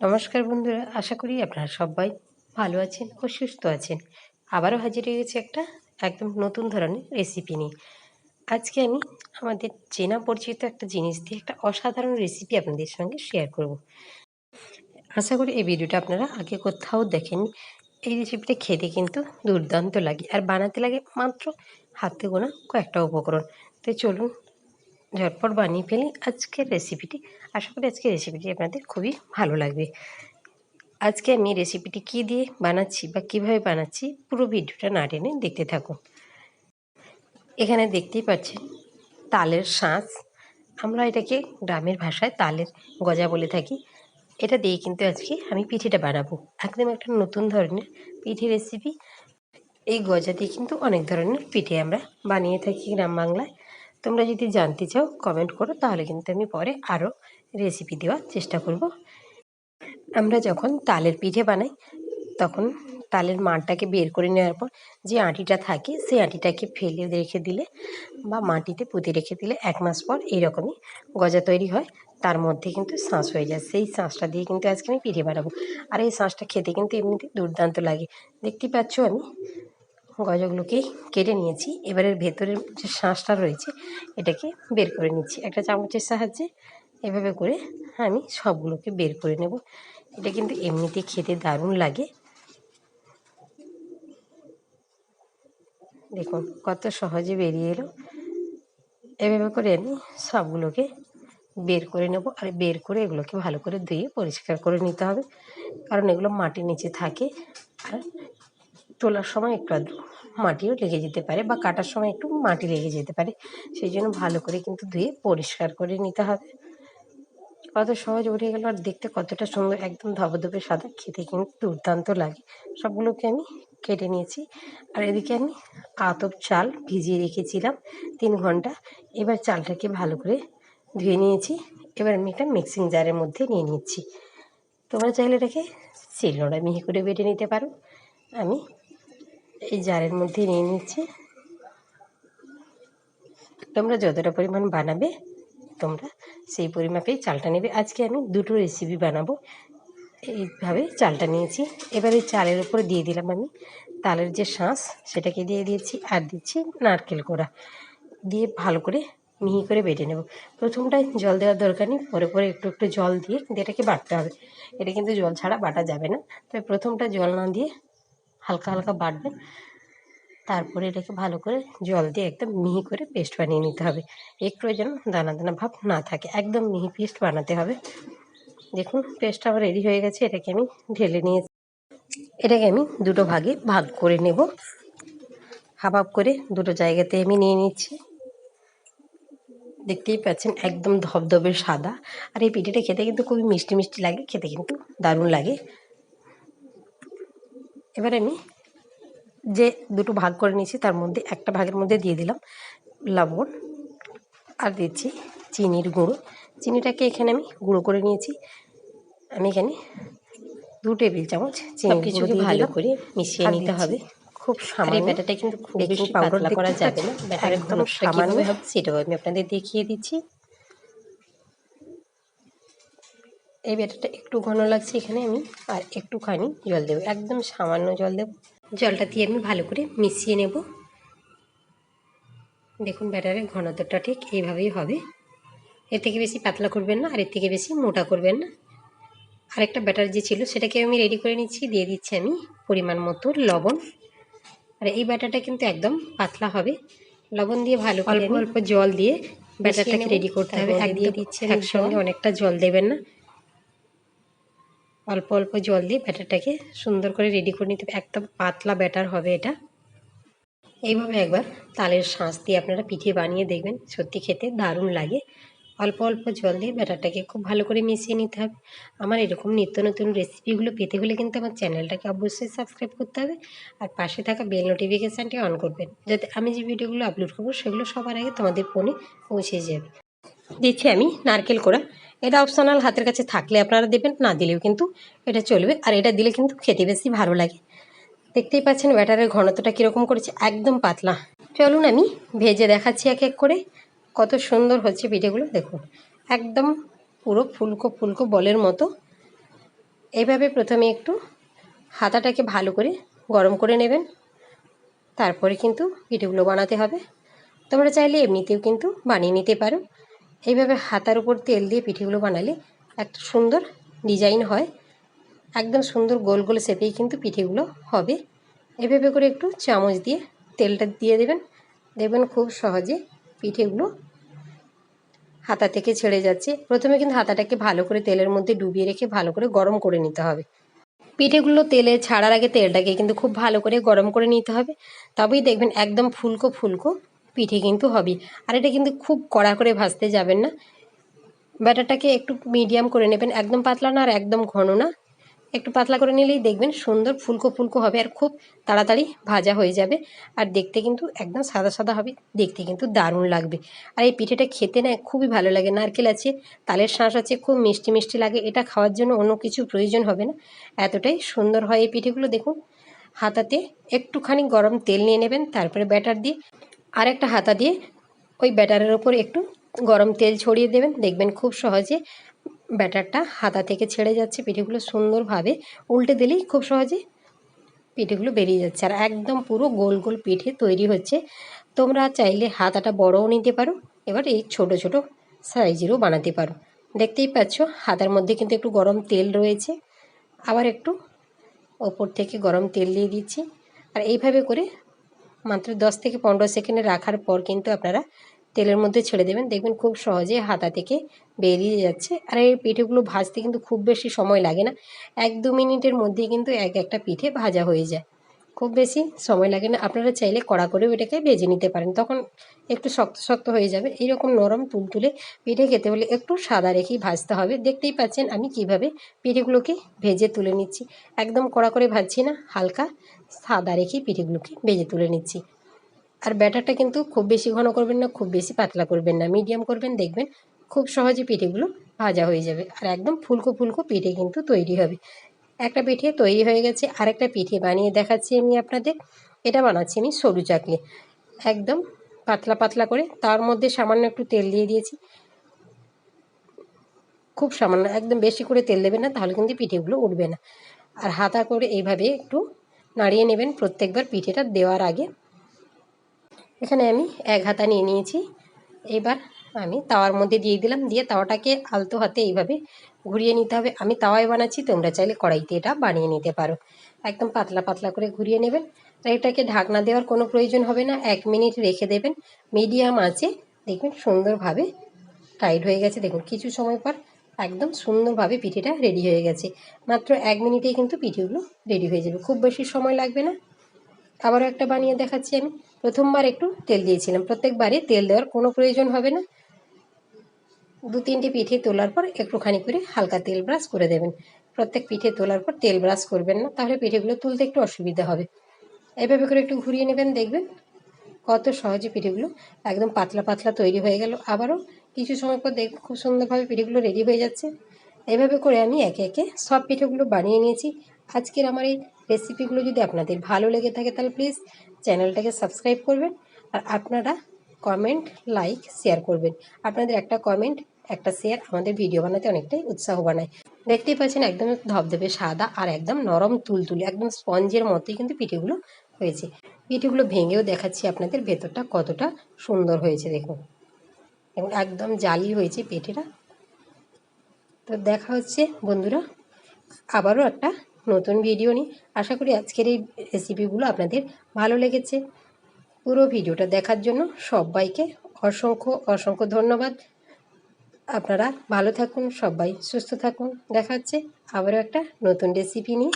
নমস্কার বন্ধুরা, আশা করি আপনারা সবাই ভালো আছেন ও সুস্থ আছেন। আবারও হাজির হয়ে গেছি একটা একদম নতুন ধরনের রেসিপি নিয়ে। আজকে আমি আমাদের চেনা পরিচিত একটা জিনিস দিয়ে একটা অসাধারণ রেসিপি আপনাদের সঙ্গে শেয়ার করব। আশা করি এই ভিডিওটা আপনারা আগে কোথাও দেখেন এই রেসিপিটা খেতে কিন্তু দুর্দান্ত লাগে, আর বানাতে লাগে মাত্র হাতে গোনা কয়েকটা উপকরণ। তো চলুন ঝটপট বানিয়ে ফেলি আজকের রেসিপিটি আশা করি আজকের রেসিপিটি আপনাদের খুবই ভালো লাগবে। আজকে আমি রেসিপিটি কী দিয়ে বানাচ্ছি বা কীভাবে বানাচ্ছি পুরো ভিডিওটা না টেনে দেখতে থাকুন। এখানে দেখতেই পাচ্ছেন তালের শাঁস আমরা এটাকে গ্রামের ভাষায় তালের গজা বলে থাকি। এটা দিয়ে কিন্তু আজকে আমি পিঠেটা বানাবো। একদম একটা নতুন ধরনের পিঠে রেসিপি এই গজা দিয়ে কিন্তু অনেক ধরনের পিঠে আমরা বানিয়ে থাকি গ্রাম বাংলায়। তোমরা যদি জানতে চাও কমেন্ট করো, তাহলে কিন্তু আমি পরে আরও রেসিপি দেওয়ার চেষ্টা করব। আমরা যখন তালের পিঠে বানাই, তখন তালের মাঠটাকে বের করে নেওয়ার পর যে আঁটিটা থাকে সেই আঁটিটাকে ফেলে রেখে দিলে বা মাটিতে পুঁতে রেখে দিলে এক মাস পর এইরকমই গজা তৈরি হয়। তার মধ্যে কিন্তু শাঁস হয়ে যায়। সেই শাঁসটা দিয়ে কিন্তু আজকে আমি পিঠে বানাবো। আর এই শাঁসটা খেতে কিন্তু এমনিতে দুর্দান্ত লাগে। দেখতে পাচ্ছ আমি গজাগুলোকেই কেটে নিয়েছি। এবারের ভেতরের যে শাঁসটা রয়েছে, এটাকে বের করে নিচ্ছি। একটা চামচের সাহায্যে এভাবে করে আমি সবগুলোকে বের করে নেব। এটা কিন্তু এমনিতে খেতে দারুণ লাগে। দেখুন, কত সহজে বেরিয়ে এলো। এভাবে করে আমি সবগুলোকে বের করে নেব। আর বের করে এগুলোকে ভালো করে ধুয়ে পরিষ্কার করে নিতে হবে। কারণ এগুলো মাটির নিচে থাকে। আর তোলার সময় একটু মাটিও লেগে যেতে পারে বা কাটার সময় একটু মাটি লেগে যেতে পারে। সেই জন্য ভালো করে কিন্তু ধুয়ে পরিষ্কার করে নিতে হবে। কত সহজ উঠে গেল আর দেখতে কতটা সুন্দর, একদম ধবধবে সাদা, খেতে কিন্তু দুর্দান্ত লাগে। সবগুলোকে আমি কেটে নিয়েছি। আর এদিকে আমি আতপ চাল ভিজিয়ে রেখেছিলাম তিন ঘণ্টা। এবার চালটাকে ভালো করে ধুয়ে নিয়েছি। এবার আমি একটা মিক্সিং জারের মধ্যে নিয়ে নিচ্ছি। তোমরা চাইলে এটাকে শিলনোড়া মিহি করে বেটে নিতে পারো। আমি এই জারের মধ্যে নিয়ে নিচ্ছি। তোমরা যতটা পরিমাণ বানাবে, তোমরা সেই পরিমাপেই চালটা নেবে। আজকে আমি দুটো রেসিপি বানাবো। এইভাবে চালটা নিয়েছি। এবারে চালের উপরে দিয়ে দিলাম আমি তালের যে শাঁস, সেটাকে দিয়ে দিয়েছি আর দিচ্ছি নারকেল কোড়া। দিয়ে ভালো করে মিহি করে বেটে নেব। প্রথমটায় জল দেওয়ার দরকার নেই, পরে পরে একটু একটু জল দিয়ে কিন্তু এটাকে বাটতে হবে। এটা কিন্তু জল ছাড়া বাটা যাবে না। তবে প্রথমটা জল না দিয়ে হালকা হালকা বাটবেন তারপরে এটাকে ভালো করে জল দিয়ে একদম মিহি করে পেস্ট বানিয়ে নিতে হবে। একটু যেন দানা দানা ভাব না থাকে, একদম মিহি পেস্ট বানাতে হবে। দেখুন পেস্টটা আমার রেডি হয়ে গেছে, এটাকে আমি ঢেলে নিয়েছি। এটাকে আমি দুটো ভাগে ভাগ করে নেব। হাফ হাফ করে দুটো জায়গাতে আমি নিয়ে নিচ্ছি। দেখতেই পাচ্ছেন, একদম ধবধবে সাদা। আর এই পিঠেটা খেতে কিন্তু খুবই মিষ্টি মিষ্টি লাগে, খেতে কিন্তু দারুণ লাগে। এবার আমি যে দুটো ভাগ করে নিয়েছি তার মধ্যে একটা ভাগের মধ্যে দিয়ে দিলাম লবণ আর দিচ্ছি চিনির গুঁড়ো। চিনিটাকে এখানে আমি গুঁড়ো করে নিয়েছি। আমি এখানে দু টেবিল চামচ চিনি কিছু ভালো করে মিশিয়ে নিতে হবে। খুব সামান্য ব্যাটারটা কিন্তু খুব বেশি পাউডার করা যাবে না। ব্যাটার একদম সামান্য হবে সেটাও আমি আপনাদের দেখিয়ে দিচ্ছি। এই ব্যাটারটা একটু ঘন লাগছে এখানে আমি আর একটুখানি জল দেবো। একদম সামান্য জল দেবো। জলটা দিয়ে আমি ভালো করে মিশিয়ে নেব। দেখুন ব্যাটারের ঘনত্বটা ঠিক এইভাবেই হবে। এর থেকে বেশি পাতলা করবেন না আর এর থেকে বেশি মোটা করবেন না। আরেকটা ব্যাটার যে ছিল সেটাকে আমি রেডি করে নিচ্ছি। দিয়ে দিচ্ছি আমি পরিমাণ মতো লবণ। আর এই ব্যাটারটা কিন্তু একদম পাতলা হবে। লবণ দিয়ে ভালো অল্প অল্প জল দিয়ে ব্যাটারটাকে রেডি করতে হবে। এক দিয়ে দিচ্ছি একসঙ্গে অনেকটা জল দেবেন না। অল্প অল্প জল দিয়ে ব্যাটারটাকে সুন্দর করে রেডি করে নিতে হবে। একদম পাতলা ব্যাটার হবে এটা। এইভাবে একবার তালের শাঁস দিয়ে আপনারা পিঠে বানিয়ে দেখবেন। সত্যি খেতে দারুণ লাগে। অল্প অল্প জল দিয়ে ব্যাটারটাকে খুব ভালো করে মিশিয়ে নিতে হবে। আমার এরকম নিত্য নতুন রেসিপিগুলো পেতে হলে কিন্তু আমার চ্যানেলটাকে অবশ্যই সাবস্ক্রাইব করতে হবে আর পাশে থাকা বেল নোটিফিকেশানটি অন করবেন, যাতে আমি যে ভিডিওগুলো আপলোড করব সেগুলো সবার আগে তোমাদের ফোনে পৌঁছে যাবে। দিচ্ছি আমি নারকেল কোড়া। এটা অপশনাল হাতের কাছে থাকলে আপনারা দেবেন, না দিলেও কিন্তু এটা চলবে। আর এটা দিলে কিন্তু খেতে বেশি ভালো লাগে। দেখতেই পাচ্ছেন ব্যাটারের ঘনত্বটা কীরকম করেছে, একদম পাতলা। চলুন আমি ভেজে দেখাচ্ছি এক এক করে কত সুন্দর হচ্ছে পিঠেগুলো, দেখুন। একদম পুরো ফুলকো ফুলকো বলের মতো। এইভাবে প্রথমে একটু হাতাটাকে ভালো করে গরম করে নেবেন। তারপরে কিন্তু পিঠেগুলো বানাতে হবে। তোমরা চাইলে এমনিতেও কিন্তু বানিয়ে নিতে পারো। এইভাবে হাতার উপর তেল দিয়ে পিঠেগুলো বানালে একটা সুন্দর ডিজাইন হয়। একদম সুন্দর গোল গোল শেপেই কিন্তু পিঠেগুলো হবে। এভাবে করে একটু চামচ দিয়ে তেলটা দিয়ে দেবেন। দেখবেন খুব সহজে পিঠেগুলো হাতা থেকে ছেড়ে যাচ্ছে। প্রথমে কিন্তু হাতাটাকে ভালো করে তেলের মধ্যে ডুবিয়ে রেখে ভালো করে গরম করে নিতে হবে। পিঠেগুলো তেলে ছাড়ার আগে তেলটাকে কিন্তু খুব ভালো করে গরম করে নিতে হবে। তবেই দেখবেন একদম ফুলকো ফুলকো পিঠে কিন্তু হবে। আর এটা কিন্তু খুব কড়া করে ভাজতে যাবেন না। ব্যাটারটাকে একটু মিডিয়াম করে নেবেন। একদম পাতলা না আর একদম ঘন না। একটু পাতলা করে নিলেই দেখবেন সুন্দর ফুলকো ফুলকো হবে আর খুব তাড়াতাড়ি ভাজা হয়ে যাবে। আর দেখতে কিন্তু একদম সাদা সাদা হবে। দেখতে কিন্তু দারুণ লাগবে। আর এই পিঠেটা খেতে না খুবই ভালো লাগে। নারকেল আছে, তালের শাঁস আছে, খুব মিষ্টি মিষ্টি লাগে। এটা খাওয়ার জন্য অন্য কিছু প্রয়োজন হবে না। এতটাই সুন্দর হয় এই পিঠেগুলো। দেখুন, হাতাতে একটুখানি গরম তেল নিয়ে নেবেন। তারপরে ব্যাটার দিয়ে আর একটা হাতা দিয়ে ওই ব্যাটারের ওপর একটু গরম তেল ছড়িয়ে দেবেন। দেখবেন খুব সহজে ব্যাটারটা হাতা থেকে ছেড়ে যাচ্ছে, পিঠেগুলো সুন্দরভাবে উল্টে দিলেই খুব সহজে পিঠেগুলো বেরিয়ে যাচ্ছে। আর একদম পুরো গোল গোল পিঠে তৈরি হচ্ছে। তোমরা চাইলে হাতাটা বড়ও নিতে পারো, এবার এই ছোট ছোট সাইজেরও বানাতে পারো। দেখতেই পাচ্ছ, হাতার মধ্যে কিন্তু একটু গরম তেল রয়েছে। আবার একটু ওপর থেকে গরম তেল দিয়ে দিচ্ছি। আর এইভাবে করে মাত্র দশ থেকে পনেরো সেকেন্ডে রাখার পর কিন্তু আপনারা তেলের মধ্যে ছেড়ে দেবেন। দেখবেন খুব সহজে হাতা থেকে বেরিয়ে যাচ্ছে। আর এই পিঠেগুলো ভাজতে কিন্তু খুব বেশি সময় লাগে না। এক দু মিনিটের মধ্যেই কিন্তু এক একটা পিঠে ভাজা হয়ে যায়। খুব বেশি সময় লাগে না। আপনারা চাইলে কড়া করেও এটাকে ভেজে নিতে পারেন। তখন একটু শক্ত শক্ত হয়ে যাবে। এইরকম নরম তুলতুলে পিঠে খেতে হলে একটু সাদা রেখেই ভাজতে হবে। দেখতেই পাচ্ছেন আমি কীভাবে পিঠেগুলোকে ভেজে তুলে নিচ্ছি। একদম কড়া করে ভাজছি না, হালকা সাদা রেখেই পিঠেগুলোকে ভেজে তুলে নিচ্ছি। আর ব্যাটারটা কিন্তু খুব বেশি ঘন করবেন না, খুব বেশি পাতলা করবেন না। মিডিয়াম করবেন, দেখবেন খুব সহজে পিঠেগুলো ভাজা হয়ে যাবে। আর একদম ফুলকো ফুলকো পিঠে কিন্তু তৈরি হবে। একটা পিঠে তৈরি হয়ে গেছে, আরেকটা পিঠে বানিয়ে দেখাচ্ছি আমি আপনাদের। এটা বানাচ্ছি আমি সরু চাকলি একদম পাতলা পাতলা করে, তার মধ্যে সামান্য একটু তেল দিয়ে দিয়েছি। খুব সামান্য, একদম বেশি করে তেল দেবেন না, তাহলে কিন্তু পিঠেগুলো উঠবে না। আর হাতা করে এইভাবে একটু নাড়িয়ে নেবেন প্রত্যেকবার পিঠেটা দেওয়ার আগে। এখানে আমি এক হাতা নিয়ে নিয়েছি। এবার আমি তাওয়ার মধ্যে দিয়ে দিলাম, দিয়ে তাওয়াটাকে আলতো হাতে এইভাবে ঘুরিয়ে নিতে হবে। আমি তাওয়ায় বানাচ্ছি, তোমরা চাইলে কড়াইতে এটা বানিয়ে নিতে পারো। একদম পাতলা পাতলা করে ঘুরিয়ে নেবেন। আর এটাকে ঢাকনা দেওয়ার কোনো প্রয়োজন হবে না। এক মিনিট রেখে দেবেন। মিডিয়াম আছে দেখবেন সুন্দরভাবে টাইট হয়ে গেছে। দেখুন, কিছু সময় পর একদম সুন্দরভাবে পিঠেটা রেডি হয়ে গেছে। মাত্র এক মিনিটেই কিন্তু পিঠেগুলো রেডি হয়ে যাবে। খুব বেশি সময় লাগবে না। আবারও একটা বানিয়ে দেখাচ্ছি আমি। প্রথমবার একটু তেল দিয়েছিলাম। প্রত্যেকবারে তেল দেওয়ার কোনো প্রয়োজন হবে না। দু তিনটে পিঠে তোলার পর একটুখানি করে হালকা তেল ব্রাশ করে দেবেন। প্রত্যেক পিঠে তোলার পর তেল ব্রাশ করবেন না, তাহলে পিঠেগুলো তুলতে একটু অসুবিধা হবে। এভাবে করে একটু ঘুরিয়ে নেবেন, দেখবেন কত সহজে পিঠেগুলো একদম পাতলা পাতলা তৈরি হয়ে গেল। আবারও কিছু সময় পর দেখ খুব সুন্দরভাবে পিঠেগুলো রেডি হয়ে যাচ্ছে। এভাবে করে আমি একে একে সব পিঠেগুলো বানিয়ে নিয়েছি। আজকের আমার এই রেসিপিগুলো যদি আপনাদের ভালো লেগে থাকে, তাহলে প্লিজ চ্যানেলটাকে সাবস্ক্রাইব করবেন আর আপনারা কমেন্ট লাইক শেয়ার করবেন। আপনাদের একটা কমেন্ট একটা শেয়ার আমাদের ভিডিও বানাতে অনেকটাই উৎসাহ বানায়। দেখতেই পাচ্ছেন একদম ধবধবে সাদা আর একদম নরম তুলতুলে, একদম স্পঞ্জের মতোই কিন্তু পিঠেগুলো হয়েছে। পিঠেগুলো ভেঙেও দেখাচ্ছি আপনাদের ভেতরটা কতটা সুন্দর হয়েছে, দেখুন। এবং একদম জালি হয়েছে পেটেরা তো দেখা হচ্ছে বন্ধুরা, আবারও একটা নতুন ভিডিও নিই আশা করি আজকের এই রেসিপিগুলো আপনাদের ভালো লেগেছে। পুরো ভিডিওটা দেখার জন্য সবাইকে অসংখ্য অসংখ্য ধন্যবাদ। আপনারা ভালো থাকুন সবাই সুস্থ থাকুন। দেখা হচ্ছে আবারও একটা নতুন রেসিপি নিয়ে।